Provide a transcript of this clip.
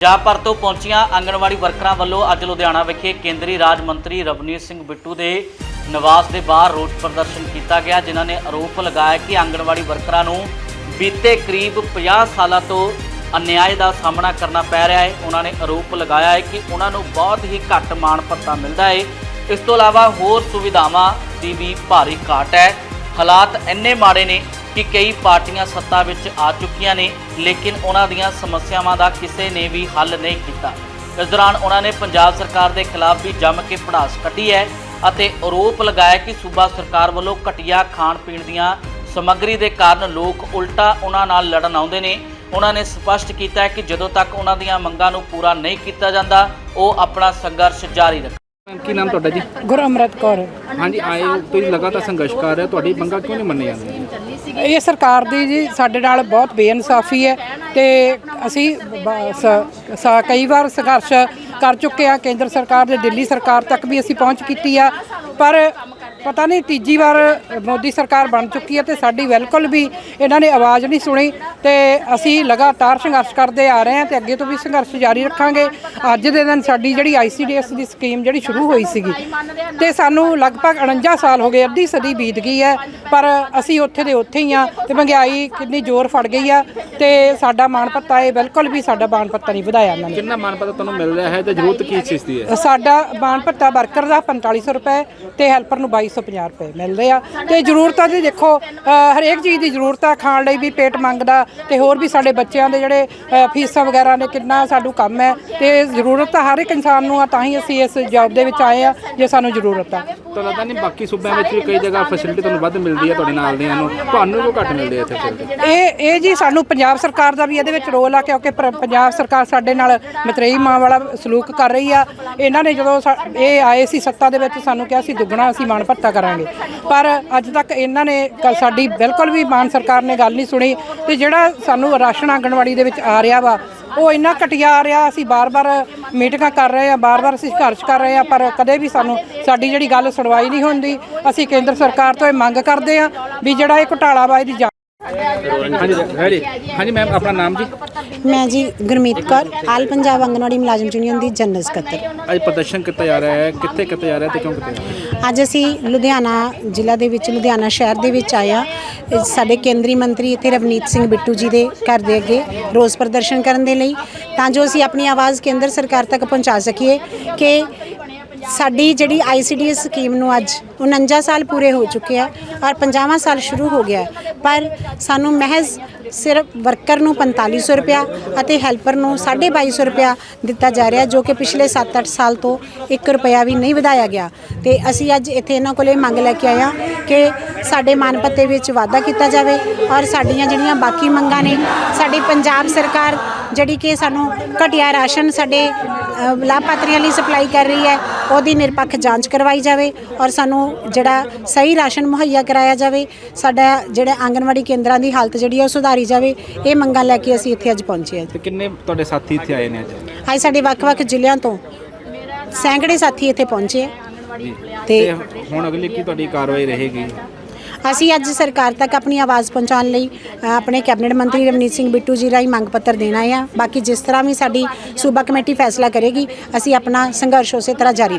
ਪੰਜਾਬ ਭਰ ਤੋਂ ਪਹੁੰਚੀਆਂ ਆਂਗਣਵਾੜੀ ਵਰਕਰਾਂ ਵੱਲੋਂ ਅੱਜ ਲੁਧਿਆਣਾ ਵਿਖੇ ਕੇਂਦਰੀ ਰਾਜ ਮੰਤਰੀ ਰਵਨੀਤ ਸਿੰਘ ਬਿੱਟੂ ਦੇ ਨਿਵਾਸ ਦੇ ਬਾਹਰ ਰੋਸ ਪ੍ਰਦਰਸ਼ਨ ਕੀਤਾ ਗਿਆ, ਜਿਨ੍ਹਾਂ ਨੇ ਆਰੋਪ ਲਗਾਇਆ ਕਿ ਆਂਗਣਵਾੜੀ ਵਰਕਰਾਂ ਨੂੰ ਬੀਤੇ ਕਰੀਬ 50 ਸਾਲਾਂ ਤੋਂ ਅਨਿਆਏ ਦਾ ਸਾਹਮਣਾ ਕਰਨਾ ਪੈ ਰਿਹਾ ਹੈ। ਉਹਨਾਂ ਨੇ ਆਰੋਪ ਲਗਾਇਆ ਹੈ ਕਿ ਉਹਨਾਂ ਨੂੰ ਬਹੁਤ ਹੀ ਘੱਟ ਮਾਣ ਭੱਤਾ ਮਿਲਦਾ ਹੈ। ਇਸ ਤੋਂ ਇਲਾਵਾ ਹੋਰ ਸੁਵਿਧਾਵਾਂ ਦੀ ਵੀ ਭਾਰੀ ਘਾਟ ਹੈ। ਹਾਲਾਤ ਇੰਨੇ ਮਾੜੇ ਨੇ ਕਿ ਕਈ ਪਾਰਟੀਆਂ ਸੱਤਾ ਵਿੱਚ ਆ ਚੁੱਕੀਆਂ ਨੇ ਲੇਕਿਨ ਉਹਨਾਂ ਦੀਆਂ ਸਮੱਸਿਆਵਾਂ ਦਾ ਕਿਸੇ ਨੇ ਵੀ ਹੱਲ ਨਹੀਂ ਕੀਤਾ। ਇਸ ਦੌਰਾਨ ਉਹਨਾਂ ਨੇ ਪੰਜਾਬ ਸਰਕਾਰ ਦੇ ਖਿਲਾਫ ਵੀ ਜੰਮ ਕੇ ਪੜਾਸ ਕੱਢੀ ਹੈ ਅਤੇ ਆਰੋਪ ਲਗਾਇਆ ਕਿ ਸੂਬਾ ਸਰਕਾਰ ਵੱਲੋਂ ਘਟੀਆ ਖਾਣ ਪੀਣ ਦੀਆਂ ਸਮੱਗਰੀ ਦੇ ਕਾਰਨ ਲੋਕ ਉਲਟਾ ਉਹਨਾਂ ਨਾਲ ਲੜਨ ਆਉਂਦੇ ਨੇ। ਉਹਨਾਂ ਨੇ ਸਪਸ਼ਟ ਕੀਤਾ ਹੈ ਕਿ ਜਦੋਂ ਤੱਕ ਉਹਨਾਂ ਦੀਆਂ ਮੰਗਾਂ ਨੂੰ ਪੂਰਾ ਨਹੀਂ ਕੀਤਾ ਜਾਂਦਾ ਉਹ ਆਪਣਾ ਸੰਘਰਸ਼ ਜਾਰੀ ਰੱਖ ਮੈਮ, ਕੀ ਨਾਮ ਤੁਹਾਡਾ ਜੀ? ਗੁਰਅਮਰਤ ਕੌਰ। ਹਾਂਜੀ ਆਏ ਹੋ, ਤੁਸੀਂ ਲਗਾਤਾਰ ਸੰਘਰਸ਼ ਕਰ ਰਹੇ ਹੋ ਤੁਹਾਡੀ ਮੰਗਾਂ ਕਿਉਂ ਨਹੀਂ ਮੰਨੀਆਂ ਜਾਂਦੀਆਂ? ਇਹ ਸਰਕਾਰ ਦੀ ਜੀ ਸਾਡੇ ਨਾਲ ਬਹੁਤ ਬੇਇਨਸਾਫੀ ਹੈ ਤੇ ਅਸੀਂ ਸ- ਸ- ਕਈ ਵਾਰ ਸੰਘਰਸ਼ ਕਰ ਚੁੱਕੇ ਆ ਕੇਂਦਰ ਸਰਕਾਰ ਦੇ ਦਿੱਲੀ ਸਰਕਾਰ ਤੱਕ ਵੀ ਅਸੀਂ ਪਹੁੰਚ ਕੀਤੀ ਆ, ਪਰ ਪਤਾ ਨਹੀਂ ਤੀਜੀ ਵਾਰ ਮੋਦੀ ਸਰਕਾਰ ਬਣ ਚੁੱਕੀ ਹੈ ਤੇ ਸਾਡੀ ਬਿਲਕੁਲ ਵੀ ਇਹਨਾਂ ਨੇ ਆਵਾਜ਼ ਨਹੀਂ ਸੁਣੀ ਤੇ ਅਸੀਂ ਲਗਾਤਾਰ ਸੰਘਰਸ਼ ਕਰਦੇ ਆ ਰਹੇ ਹਾਂ ਤੇ ਅੱਗੇ ਤੋਂ ਵੀ ਸੰਘਰਸ਼ ਜਾਰੀ ਰੱਖਾਂਗੇ। ਅੱਜ ਦੇ ਦਿਨ ਸਾਡੀ ਜਿਹੜੀ ਆਈਸੀਡੀਐਸ ਦੀ ਸਕੀਮ ਜਿਹੜੀ ਸ਼ੁਰੂ ਹੋਈ ਸੀਗੀ ਤੇ ਸਾਨੂੰ ਲਗਭਗ 49 ਸਾਲ ਹੋ ਗਏ ਅੱਧੀ ਸਦੀ ਬੀਤ ਗਈ ਹੈ ਪਰ ਅਸੀਂ ਉੱਥੇ ਦੇ ਉੱਥੇ ਹੀ ਆ ਤੇ ਮਹਿੰਗਾਈ ਕਿੰਨੀ ਜ਼ੋਰ ਫੜ ਗਈ ਆ ਤੇ ਸਾਡਾ ਮਾਣ ਪੱਤਾ ਇਹ ਬਿਲਕੁਲ ਵੀ ਸਾਡਾ ਮਾਣ ਪੱਤਾ ਨਹੀਂ ਵਧਾਇਆ ਇਹਨਾਂ ਨੇ। ਕਿੰਨਾ ਮਾਨ ਪਤਾ ਤੁਹਾਨੂੰ ਮਿਲ ਰਿਹਾ ਹੈ ਤੇ ਜ਼ਰੂਰਤ ਕੀ ਚੀਜ਼ ਦੀ ਹੈ? ਸਾਡਾ ਮਾਣ ਭੱਤਾ ਵਰਕਰ ਦਾ 4500 ਰੁਪਏ ਤੇ ਹੈਲਪਰ ਨੂੰ 2250 ਰੁਪਏ ਮਿਲਦੇ ਆ। ਤੇ ਜ਼ਰੂਰਤਾਂ ਦੀ ਦੇਖੋ ਹਰੇਕ ਚੀਜ਼ ਦੀ ਜ਼ਰੂਰਤ ਆ, ਖਾਣ ਲਈ ਵੀ ਪੇਟ ਮੰਗਦਾ, ਤੇ ਹੋਰ ਵੀ ਸਾਡੇ ਬੱਚਿਆਂ ਦੇ ਜਿਹੜੇ ਫੀਸਾਂ ਵਗੈਰਾ ਨੇ, ਕਿੰਨਾ ਸਾਨੂੰ ਕੰਮ ਹੈ। ਤੇ ਜ਼ਰੂਰਤ ਤਾਂ ਹਰ ਇੱਕ ਇਨਸਾਨ ਨੂੰ ਆ, ਤਾਂ ਹੀ ਅਸੀਂ ਇਸ ਜੌਬ ਦੇ ਵਿੱਚ ਆਏ ਆ, ਜੇ ਸਾਨੂੰ ਜ਼ਰੂਰਤ ਆ। ਤਾਂ ਲੱਗਦਾ ਨਹੀਂ ਬਾਕੀ ਸੂਬਿਆਂ ਵਿੱਚ ਵੀ ਕਈ ਜਗ੍ਹਾ ਫੈਸਿਲਿਟੀ ਤੁਹਾਨੂੰ ਵੱਧ ਮਿਲਦੀ ਹੈ ਤੁਹਾਡੇ ਨਾਲ ਦਿਆਂ ਨੂੰ ਤੁਹਾਨੂੰ ਕਿਉਂ ਘੱਟ ਮਿਲਦੀ ਹੈ ਇੱਥੇ facility? ਇਹ ਇਹ ਜੀ ਸਾਨੂੰ ਪੰਜਾਬ ਸਰਕਾਰ ਦਾ ਵੀ ਇਹਦੇ ਵਿੱਚ ਰੋਲ ਆ ਕਿਉਂਕਿ ਪਰ- ਪੰਜਾਬ ਸਰਕਾਰ ਸਾਡੇ ਨਾਲ ਮਤਰੇਈ ਮਾਂ ਵਾਲਾ ਸਲੂਕ ਕਰ ਰਹੀ ਆ। ਇਹਨਾਂ ਨੇ ਜਦੋਂ ਸਾ- ਇਹ ਆਏ ਸੀ ਸੱਤਾ ਦੇ ਵਿੱਚ ਸਾਨੂੰ ਕਿਹਾ ਸੀ ਦੁੱਗਣਾ ਅਸੀਂ ਮਾਣ ਭੱਤਾ ਕਰਾਂਗੇ। ਪਰ ਅੱਜ ਤੱਕ ਇਹਨਾਂ ਨੇ ਕ- ਸਾਡੀ ਬਿਲਕੁਲ ਵੀ ਮਾਨ ਸਰਕਾਰ ਨੇ ਗੱਲ ਨਹੀਂ ਸੁਣੀ। ਤੇ ਜਿਹੜਾ ਸਾਨੂੰ ਰਾਸ਼ਨ ਆਂਗਣਵਾੜੀ ਦੇ ਵਿੱਚ ਆ ਰਿਹਾ ਵਾ ਉਹ ਇੰਨਾ ਘਟੀਆ ਰਿਹਾ, ਅਸੀਂ ਬਾਰ-ਬਾਰ ਮੀਟਿੰਗਾਂ ਕਰ ਰਹੇ ਆ ਬਾਰ-ਬਾਰ ਅਸੀਂ ਸੰਘਰਸ਼ ਕਰ ਰਹੇ ਆ ਪਰ ਕਦੇ ਵੀ ਸਾਨੂੰ ਸਾਡੀ ਜਿਹੜੀ ਗੱਲ ਸੁਣਵਾਈ ਨਹੀਂ ਹੁੰਦੀ। ਅਸੀਂ ਕੇਂਦਰ ਸਰਕਾਰ ਤੋਂ ਇਹ ਮੰਗ ਕਰਦੇ ਆ ਵੀ ਜਿਹੜਾ ਇਹ ਘੁਟਾਲਾ ਦੀ ਇਹਦੀ ਹਾਂਜੀ ਹਾਂਜੀ ਹਾਂਜੀ ਮੈਮ ਆਪਣਾ ਨਾਮ ਜੀ? ਮੈਂ ਜੀ ਗੁਰਮੀਤ ਕੌਰ ਆਲ ਪੰਜਾਬ ਆਂਗਨਵਾੜੀ ਮੁਲਾਜ਼ਮ ਯੂਨੀਅਨ ਦੀ ਜਨਰਲ ਸਕੱਤਰ। ਅੱਜ ਪ੍ਰਦਰਸ਼ਨ ਕੀਤਾ ਜਾ ਰਿਹਾ ਹੈ। ਕਿੱਥੇ ਕੀਤਾ ਜਾ ਰਿਹਾ ਤੇ ਕਿਉਂ ਕੀਤਾ ਜਾ ਰਿਹਾ? ਅੱਜ ਅਸੀਂ ਲੁਧਿਆਣਾ ਜ਼ਿਲ੍ਹਾ ਦੇ ਵਿੱਚ ਲੁਧਿਆਣਾ ਸ਼ਹਿਰ ਦੇ ਵਿੱਚ ਆਇਆ ਸਾਡੇ ਕੇਂਦਰੀ ਮੰਤਰੀ ਇੱਥੇ ਰਵਨੀਤ ਸਿੰਘ ਬਿੱਟੂ ਜੀ ਦੇ ਘਰ ਦੇ ਅੱਗੇ ਰੋਸ ਪ੍ਰਦਰਸ਼ਨ ਕਰਨ ਦੇ ਲਈ। ਤਾਂ ਜੋ ਅਸੀਂ ਆਪਣੀ ਆਵਾਜ਼ ਕੇਂਦਰ ਸਰਕਾਰ ਤੱਕ ਪਹੁੰਚਾ ਸਕੀਏ ਕਿ ਸਾਡੀ ਜਿਹੜੀ ਆਈਸੀਡੀਐਸ ਸਕੀਮ ਨੂੰ ਅੱਜ 49 ਸਾਲ ਪੂਰੇ ਹੋ ਚੁੱਕੇ ਆ ਔਰ 50ਵਾਂ ਸਾਲ ਸ਼ੁਰੂ ਹੋ ਗਿਆ ਪਰ ਸਾਨੂੰ ਮਹਿਜ਼ ਸਿਰਫ ਵਰਕਰ ਨੂੰ 4500 ਰੁਪਇਆ ਅਤੇ ਹੈਲਪਰ ਨੂੰ 2250 ਰੁਪਇਆ ਦਿੱਤਾ ਜਾ ਰਿਹਾ, ਜੋ ਕਿ ਪਿਛਲੇ 7-8 ਸਾਲ ਤੋਂ 1 ਰੁਪਇਆ ਵੀ ਨਹੀਂ ਵਧਾਇਆ ਗਿਆ। ਤੇ ਅਸੀਂ ਅੱਜ ਇੱਥੇ ਇਹਨਾਂ ਕੋਲੇ ਮੰਗ ਲੈ ਕੇ ਆਇਆ ਕਿ ਸਾਡੇ ਮਾਨ ਭੱਤੇ ਵਿੱਚ ਵਾਧਾ ਕੀਤਾ ਜਾਵੇ ਔਰ ਸਾਡੀਆਂ ਜਿਹੜੀਆਂ ਬਾਕੀ ਮੰਗਾਂ ਨੇ, ਸਾਡੀ ਪੰਜਾਬ ਸਰਕਾਰ ਜਿਹੜੀ ਕਿ ਸਾਨੂੰ ਘਟੀਆ ਰਾਸ਼ਨ ਸਾਡੇ ਲਾਭਪਾਤਰੀਆਂ ਲਈ ਸਪਲਾਈ ਕਰ ਰਹੀ ਹੈ ਉਹਦੀ ਨਿਰਪੱਖ ਜਾਂਚ ਕਰਵਾਈ ਜਾਵੇ ਔਰ ਸਾਨੂੰ ਜਿਹੜਾ ਸਹੀ ਰਾਸ਼ਨ ਮੁਹੱਈਆ ਕਰਾਇਆ ਜਾਵੇ ਸਾਡਾ ਜਿਹੜਾ ਆਂਗਨਵਾੜੀ ਕੇਂਦਰਾਂ ਦੀ ਹਾਲਤ ਜਿਹੜੀ ਹੈ ਉਹ ਸੁਧਾਰੀ ਜਾਵੇ ਇਹ ਮੰਗਾਂ ਲੈ ਕੇ ਅਸੀਂ ਇੱਥੇ ਅੱਜ ਪਹੁੰਚੇ ਹਾਂ ਤੇ ਕਿੰਨੇ ਤੁਹਾਡੇ ਸਾਥੀ ਇੱਥੇ ਆਏ ਨੇ ਅੱਜ? ਅੱਜ ਸਾਡੇ ਵੱਖ-ਵੱਖ ਜ਼ਿਲ੍ਹਿਆਂ ਤੋਂ ਸੈਂਕੜੇ ਸਾਥੀ ਇੱਥੇ ਪਹੁੰਚੇ ਹੈ ਜੀ। ਤੇ ਹੁਣ ਅਗਲੀ ਕੀ ਤੁਹਾਡੀ ਕਾਰਵਾਈ ਰਹੇਗੀ? ਅਸੀਂ ਅੱਜ ਸਰਕਾਰ ਤੱਕ ਆਪਣੀ ਆਵਾਜ਼ ਪਹੁੰਚਾਉਣ ਲਈ ਅ, ਆਪਣੇ ਕੈਬਨਿਟ ਮੰਤਰੀ ਰਵਨੀਤ ਸਿੰਘ ਬਿੱਟੂ ਜੀ ਰਾਹੀਂ ਮੰਗ ਪੱਤਰ ਦੇਣਾ ਆ ਬਾਕੀ ਜਿਸ ਤਰ੍ਹਾਂ ਵੀ ਸਾਡੀ ਸੂਬਾ ਕਮੇਟੀ ਫੈਸਲਾ ਕਰੇਗੀ ਅਸੀਂ ਆਪਣਾ ਸੰਘਰਸ਼ ਉਸੇ ਤਰ੍ਹਾਂ ਜਾਰੀ ਰੱਖਾਂਗੇ